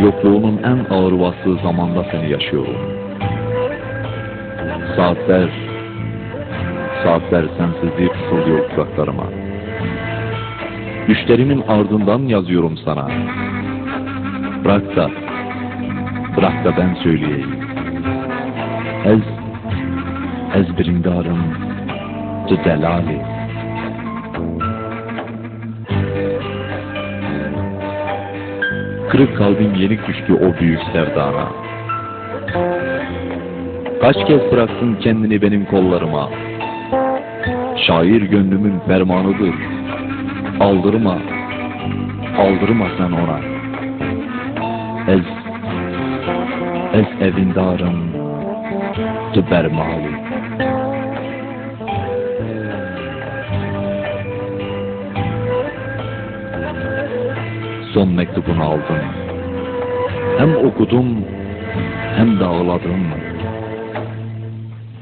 Yokluğunun en ağır bastığı zamanda seni yaşıyorum. Saatler, saatler sensizliği fısıldıyor kulaklarıma. Düşlerimin ardından yazıyorum sana. Bırak da, bırak da ben söyleyeyim. Ez, ez birindarım, delali. Kırık kalbim yenik düştü o büyük sevdana. Kaç kez bıraktın kendini benim kollarıma. Şair gönlümün fermanıdır. Aldırma, aldırma sen ona. Ez, ez evindarım, tu bermali. Son mektubunu aldım. Hem okudum, hem de ağladım.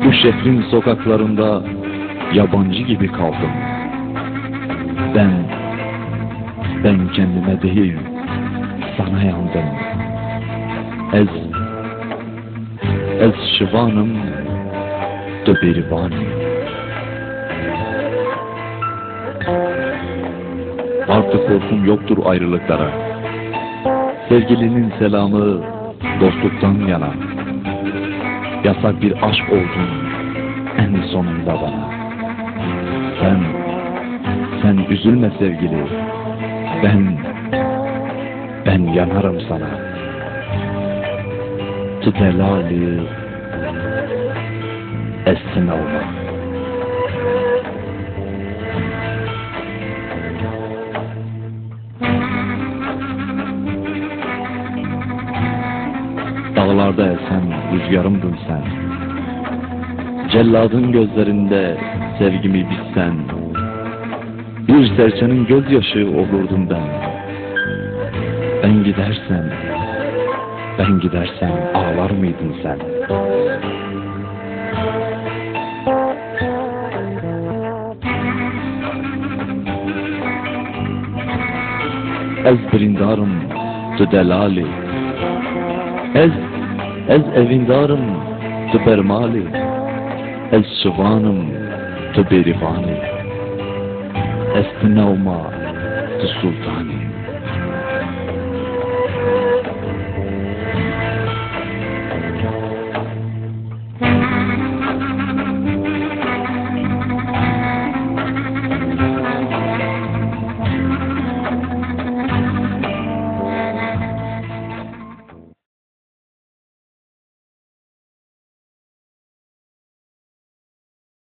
Bu şehrin sokaklarında yabancı gibi kaldım. Ben, ben kendime değil, sana yandım. Ez, ez şivanım, de Artık korkum yoktur ayrılıklara. Sevgilinin selamı dostluktan yana. Yasak bir aşk oldun en sonunda bana. Sen, sen üzülme sevgili. Ben, ben yanarım sana. Tutelali essin olma. Dağlarda esen rüzgarımdın sen. Celladın gözlerinde sevgimi bitsen. Bir serçenin gözyaşı olurdum ben. Ben gidersem, ben gidersem ağlar mıydın sen? Ez birindarım, tu delali. Ez, ez evindarım, tu bermali. Ez şivanım, tu berivani. Ez nevma, tu sultani.